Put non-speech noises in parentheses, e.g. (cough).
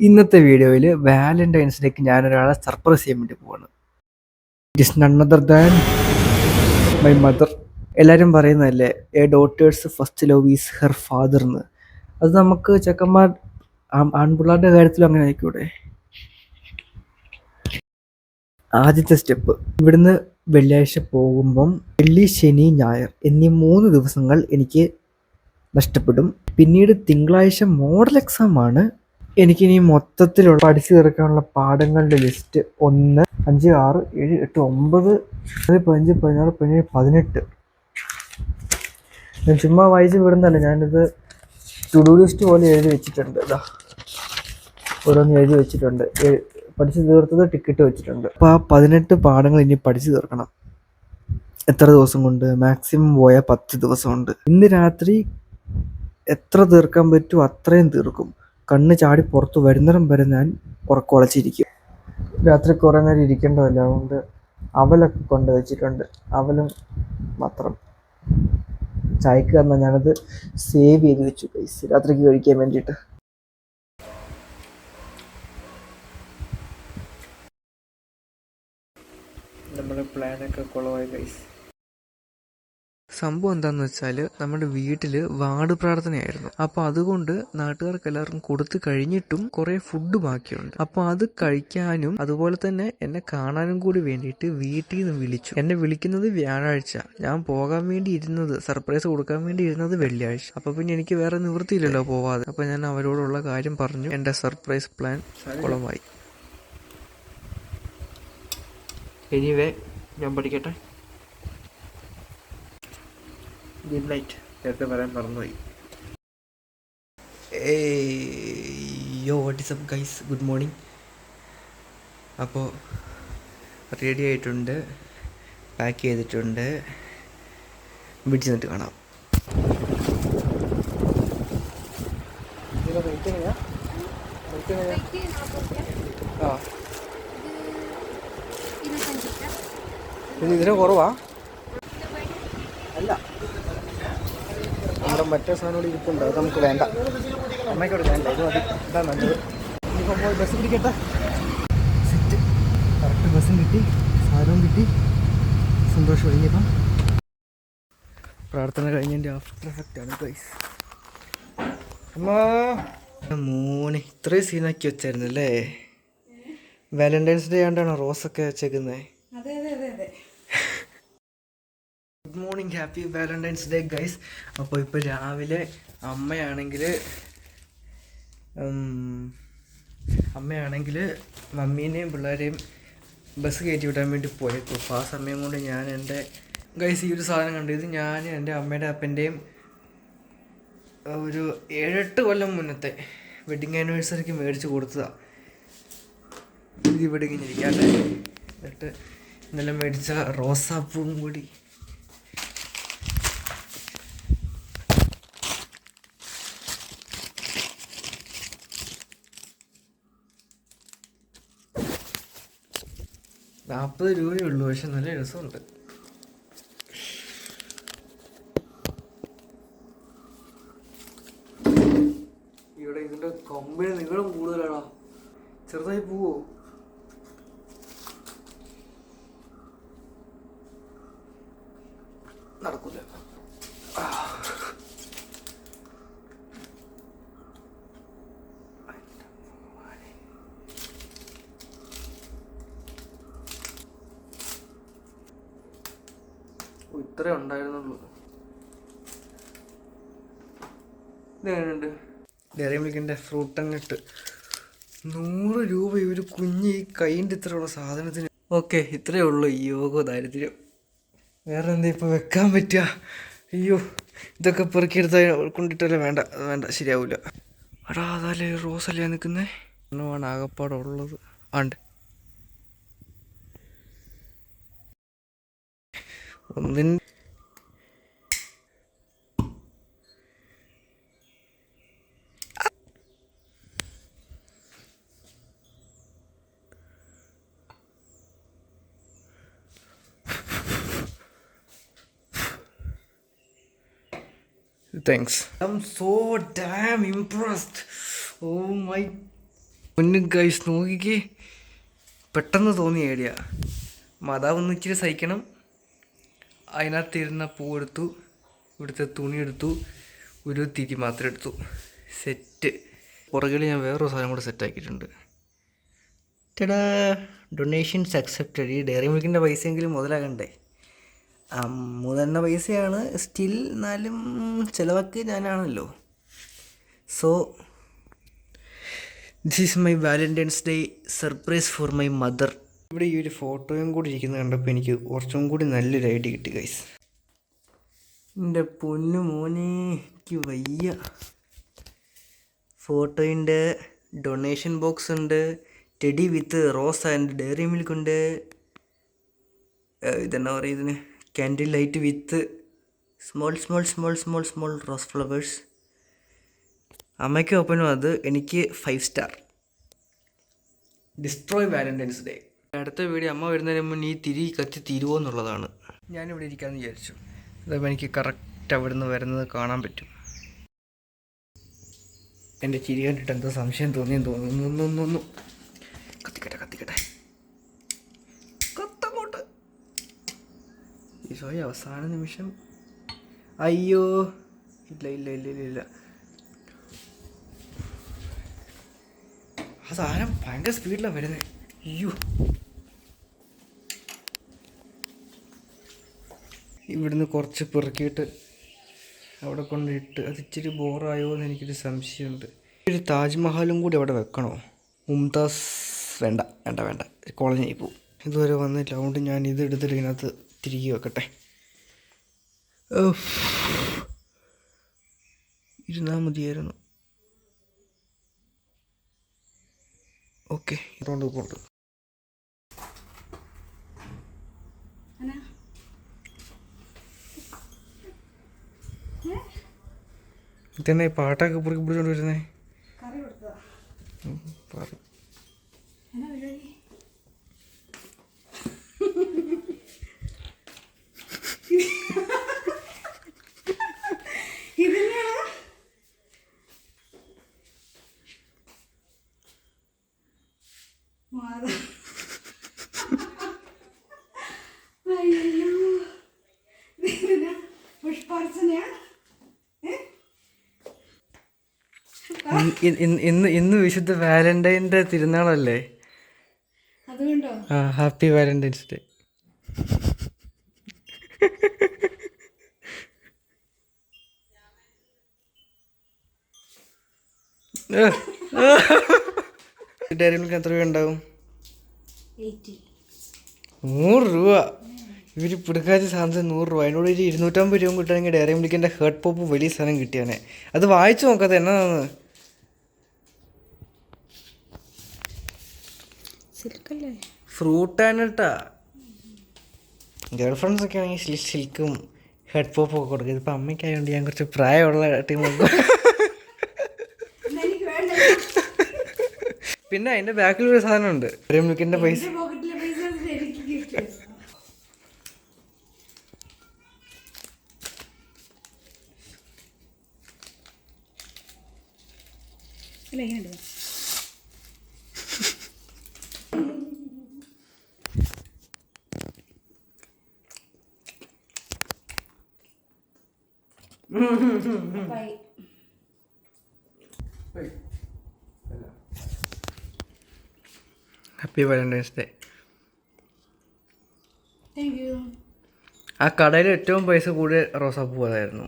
ഇന്നത്തെ വീഡിയോയിൽ Valentine's ഡേക്ക് ഞാനൊരാളെ surprise ചെയ്യാൻ വേണ്ടി പോവാണ്. It is none other than my mother എല്ലാവരും പറയുന്നതല്ലേ a daughter's first love is her father എന്ന് അത് നമുക്ക് ചെക്കന്മാർ ആൺപിള്ളാരുടെ കാര്യത്തിലും അങ്ങനെ ആയിക്കൂടെ ആദ്യത്തെ സ്റ്റെപ്പ് ഇവിടുന്ന് വെള്ളിയാഴ്ച പോകുമ്പം വെള്ളി ശനി ഞായർ എന്നീ മൂന്ന് ദിവസങ്ങൾ എനിക്ക് നഷ്ടപ്പെടും. പിന്നീട് തിങ്കളാഴ്ച മോഡൽ എക്സാം ആണ് എനിക്കിനി മൊത്തത്തിലുള്ള പഠിച്ചു തീർക്കാനുള്ള പാഠങ്ങളുടെ ലിസ്റ്റ് ഒന്ന് അഞ്ച് ആറ് ഏഴ് എട്ട് ഒമ്പത് പതിനഞ്ച് പതിനാറ് പതിനേഴ് പതിനെട്ട്. ഞാൻ ചുമ്മാ വായിച്ച് വിടുന്നല്ല ഞാനിത് ടു ലിസ്റ്റ് പോലെ എഴുതി വെച്ചിട്ടുണ്ട്. ഇതാ ഓരോന്ന് എഴുതി വെച്ചിട്ടുണ്ട്. പഠിച്ചു തീർത്തത് ടിക്കറ്റ് വെച്ചിട്ടുണ്ട്. അപ്പോൾ ആ പതിനെട്ട് പാഠങ്ങൾ ഇനി പഠിച്ചു തീർക്കണം. എത്ര ദിവസം കൊണ്ട്? മാക്സിമം പോയാൽ പത്ത് ദിവസമുണ്ട് ഇന്ന് രാത്രി എത്ര തീർക്കാൻ പറ്റുമോ അത്രയും തീർക്കും. കണ്ണ് ചാടി പുറത്തു വരുന്നിടം വരെ ഞാൻ ഉറക്കുളച്ചിരിക്കും രാത്രി കുറേ നേരം ഇരിക്കേണ്ടതല്ല? അതുകൊണ്ട് അവലൊക്കെ കൊണ്ട് വെച്ചിട്ടുണ്ട്. അവലും മാത്രം. ചായക്ക് കാരണം ഞാനത് സേവ് ചെയ്ത് വെച്ചു. പൈസ രാത്രിക്ക് കഴിക്കാൻ വേണ്ടിയിട്ട്. നമ്മുടെ പ്ലാനൊക്കെ കുളമായി പൈസ സംഭവം എന്താന്ന് വെച്ചാൽ നമ്മുടെ വീട്ടിൽ വാർഡ് പ്രാർത്ഥനയായിരുന്നു. അപ്പോൾ അതുകൊണ്ട് നാട്ടുകാർക്ക് എല്ലാവർക്കും കൊടുത്തു കഴിഞ്ഞിട്ടും കുറേ ഫുഡ് ബാക്കിയുണ്ട്. അപ്പോൾ അത് കഴിക്കാനും അതുപോലെ തന്നെ എന്നെ കാണാനും കൂടി വേണ്ടിയിട്ട് വീട്ടിൽ നിന്ന് വിളിച്ചു. എന്നെ വിളിക്കുന്നത് വ്യാഴാഴ്ച. ഞാൻ പോകാൻ വേണ്ടി ഇരുന്നത് സർപ്രൈസ് കൊടുക്കാൻ വേണ്ടി ഇരുന്നത് വെള്ളിയാഴ്ച. അപ്പോൾ പിന്നെ എനിക്ക് വേറെ നിവൃത്തിയില്ലല്ലോ പോവാതെ. അപ്പോൾ ഞാൻ അവരോടുള്ള കാര്യം പറഞ്ഞു. എന്റെ സർപ്രൈസ് പ്ലാൻ കുളമായി. എനിവേ ഞാൻ പഠിക്കട്ടെ? Good night. നേരത്തെ പറയാൻ മറന്നുപോയി. Yo what is up guys good morning അപ്പോൾ റെഡി ആയിട്ടുണ്ട്. പാക്ക് ചെയ്തിട്ടുണ്ട്. വീട്ടിൽ നിന്നിട്ട് കാണാം. ആ. ഇത് ഇതിന് കുറവാ അല്ല നമ്മുടെ മറ്റേ സാധനം കൂടി ഇരിപ്പുണ്ട്. അത് നമുക്ക് വേണ്ട. അമ്മയ്ക്കോട് വേണ്ട. ഇത് മതി. ഇതാ നല്ലത്. ഇനിയിപ്പോൾ പോയി ബസ് പിടിക്കട്ടെ. സെറ്റ് കറക്റ്റ് ബസ്സും കിട്ടി. സാധനവും കിട്ടി. സന്തോഷം കഴിഞ്ഞപ്പം പ്രാർത്ഥന കഴിഞ്ഞതിന്റെ ആഫ്റ്റർ എഫക്റ്റ് ആണ് ഗൈസ് അമ്മാ. മോനെ ഇത്രയും സീനാക്കി വെച്ചായിരുന്നു അല്ലേ വാലന്റൈൻസ് ഡേ ആണ്ടാണോ റോസൊക്കെ വെച്ചേക്കുന്നത് good morning happy Valentine's day guys അപ്പോൾ ഇപ്പോൾ രാവിലെ അമ്മയാണെങ്കിൽ അമ്മയാണെങ്കിൽ മമ്മീനെയും പിള്ളേരെയും ബസ് കയറ്റി വിടാൻ വേണ്ടി പോയേക്കും. അപ്പോൾ ആ സമയം കൊണ്ട് ഞാൻ എന്റെ ഗൈസ് ഈ ഒരു സാധനം കണ്ടു. ഇത് ഞാൻ എന്റെ അമ്മയുടെ അപ്പന്റെയും ഒരു ഏഴെട്ട് കൊല്ലം മുന്നത്തെ വെഡിങ് ആനിവേഴ്സറിക്ക് മേടിച്ച് കൊടുത്തതാണ് ഇത് ഇവിടെ ഇങ്ങനെ ഇരിക്കാട്ടെ എന്നിട്ട് ഇന്നലെ മേടിച്ച റോസാപ്പൂവും കൂടി. നാൽപ്പത് രൂപയേ ഉള്ളൂ പക്ഷെ നല്ല രസമുണ്ട്. ഇവിടെ ഇതിന്റെ കൊമ്പിന് നിങ്ങളും കൂടുതലാടാ. ചെറുതായി പോവോ നടക്കൂല ആ. ഓ, ഇത്രേ ഉണ്ടായിരുന്നുള്ളൂ. ഇതെങ്ങനെയുണ്ട് ഡയറി മിൽക്കിന്റെ ഫ്രൂട്ട് അങ്ങട്ട് നൂറ് രൂപ ഈ ഒരു കുഞ്ഞ് ഈ കൈന്റെ ഇത്രയുള്ള സാധനത്തിന്. ഓക്കെ ഇത്രയേ ഉള്ളൂ. ഈ യോഗ ദാരിദ്ര്യം. വേറെ എന്താ ഇപ്പോൾ വെക്കാൻ പറ്റുക അയ്യോ ഇതൊക്കെ പെറുക്കിയെടുത്ത കൊണ്ടിട്ടല്ലേ? വേണ്ട അത് വേണ്ട ശരിയാവില്ല എടാ അതല്ലേ റോസല്ലേ നിൽക്കുന്നേ? ഒന്നുമാണ് ആകപ്പാടെ ഉള്ളത്. ആണ്ട്. ഒന്നിൻ Thanks. I'm so damn impressed oh my മുന്നു guys നോക്കിക്കേ. പെട്ടെന്ന് തോന്നി ഐഡിയ മാതാവ് ഒന്ന് ഇച്ചിരി സഹിക്കണം. അതിനകത്തിരുന്ന പൂ എടുത്തു. ഇവിടുത്തെ തുണി എടുത്തു. ഒരു തിരി മാത്രം എടുത്തു. സെറ്റ് പുറകിൽ ഞാൻ വേറൊരു സാധനം കൂടെ സെറ്റാക്കിയിട്ടുണ്ട് ചേട്ടാ ഡൊണേഷൻസ് അക്സെപ്റ്റഡ് ഈ ഡയറി മിൽക്കിന്റെ പൈസയെങ്കിലും മുതലാകണ്ടേ? അമ്മു തന്ന പൈസയാണ്. സ്റ്റിൽ എന്നാലും ചിലവാക്ക് ഞാനാണല്ലോ. So this is my Valentine's day surprise for my mother ഇവിടെ ഈ ഒരു ഫോട്ടോയും കൂടി ഇരിക്കുന്നത് കണ്ടപ്പോൾ എനിക്ക് കുറച്ചും കൂടി നല്ലൊരു ഐഡിയ കിട്ടി ഗൈസ് എന്റെ പൊന്നു മോനെ എനിക്ക് വയ്യ. ഫോട്ടോയുണ്ട് ഡൊണേഷൻ ബോക്സ് ഉണ്ട്. Teddy with rose and Dairy Milk ഉണ്ട്. ഇതെന്നാ പറയുക ഇതിന് candle light with small small small small small rose flowers അമ്മയ്ക്ക് ഓപ്പനും അത് എനിക്ക് five star destroy Valentine's day അടുത്ത വീഡിയോ അമ്മ വരുന്നതിന് മുന്നേ ഈ തിരി കത്തി തീരുമോ എന്നുള്ളതാണ്. ഞാനിവിടെ ഇരിക്കാമെന്ന് വിചാരിച്ചു. അതപ്പോൾ എനിക്ക് കറക്റ്റ് അവിടെ നിന്ന് വരുന്നത് കാണാൻ പറ്റും. എന്റെ ചിരി കണ്ടിട്ട് എന്തോ സംശയം തോന്നിയെന്ന് തോന്നുന്നു. കത്തിക്കട്ടെ കത്തിക്കട്ടെ. ഈശോയെ അവസാന നിമിഷം. അയ്യോ. ഇല്ല ഇല്ല ഇല്ല ഇല്ല ഇല്ല. ആ സാധനം ഭയങ്കര സ്പീഡിലാണ് വരുന്നത് അയ്യോ. ഇവിടുന്ന് കുറച്ച് പെറുക്കിയിട്ട് അവിടെ കൊണ്ടിട്ട് അത് ഇച്ചിരി ബോറായോ എന്ന് എനിക്കൊരു സംശയമുണ്ട്. ഒരു താജ്മഹലും കൂടി അവിടെ വെക്കണോ? മുംതാസ് വേണ്ട വേണ്ട വേണ്ട. കോളനി പോവും. ഇതുവരെ വന്നില്ല. അതുകൊണ്ട് ഞാൻ ഇത് എടുത്തിട്ട് ഇതിനകത്ത് തിരികെ വെക്കട്ടെ. ഇരുന്നാൽ മതിയായിരുന്നു. ഓക്കെ. ഇതുകൊണ്ട് കൊണ്ട് ഇതന്നെ പാട്ടൊക്കെ പുറകെ പിടിച്ചോണ്ട് വരുന്നേ? പറ. (laughs) അയ്യോ. ഇതിനാ പുഷ്പാർച്ചനയാ? ഇന്ന് ഇന്ന് വിശുദ്ധ വാലന്റൈന്റെ തിരുനാളല്ലേ? Happy Valentine's day. Dairy Milk എത്ര രൂപ ഉണ്ടാവും? നൂറ് രൂപ. ഇവർ പിടുക്കാച്ച സാധനത്തിന് നൂറ് രൂപ. അതിനോട് ഒരു ഇരുന്നൂറ്റമ്പത് രൂപ കിട്ടുകയാണെങ്കിൽ ഡയറി മിൽക്കിന്റെ ഹേർട്ട് പോപ്പ് വലിയ സാധനം കിട്ടിയാണെ അത് വായിച്ചു നോക്കാതെ എന്നാന്ന്? സിൽക്കല്ലേ? ഫ്രൂട്ട് ആൻഡട്ടാ ഗേൾ ഫ്രണ്ട്സൊക്കെ ആണെങ്കിൽ ആണെങ്കിൽ സിൽക്കും ഹെഡ് പോപ്പും ഒക്കെ കൊടുക്കും. ഇതിപ്പോൾ അമ്മയ്ക്കായതുകൊണ്ട് ഞാൻ കുറച്ച് പ്രായമുള്ള ടീം എനിക്ക് വേണ്ട പിന്നെ അതിന്റെ ബാക്കിൽ ഒരു സാധനമുണ്ട്. ഡയറി മിൽക്കിന്റെ പൈസ. ഇല്ല പോക്കറ്റിലെ പൈസ എനിക്ക് കിട്ടും അല്ല എങ്ങനെയുണ്ട് ബൈ ഹാപ്പി വാലന്റൈൻസ് ഡേ ആ കടയിൽ ഏറ്റവും പൈസ കൂടിയ റോസാപ്പൂ അതായിരുന്നു.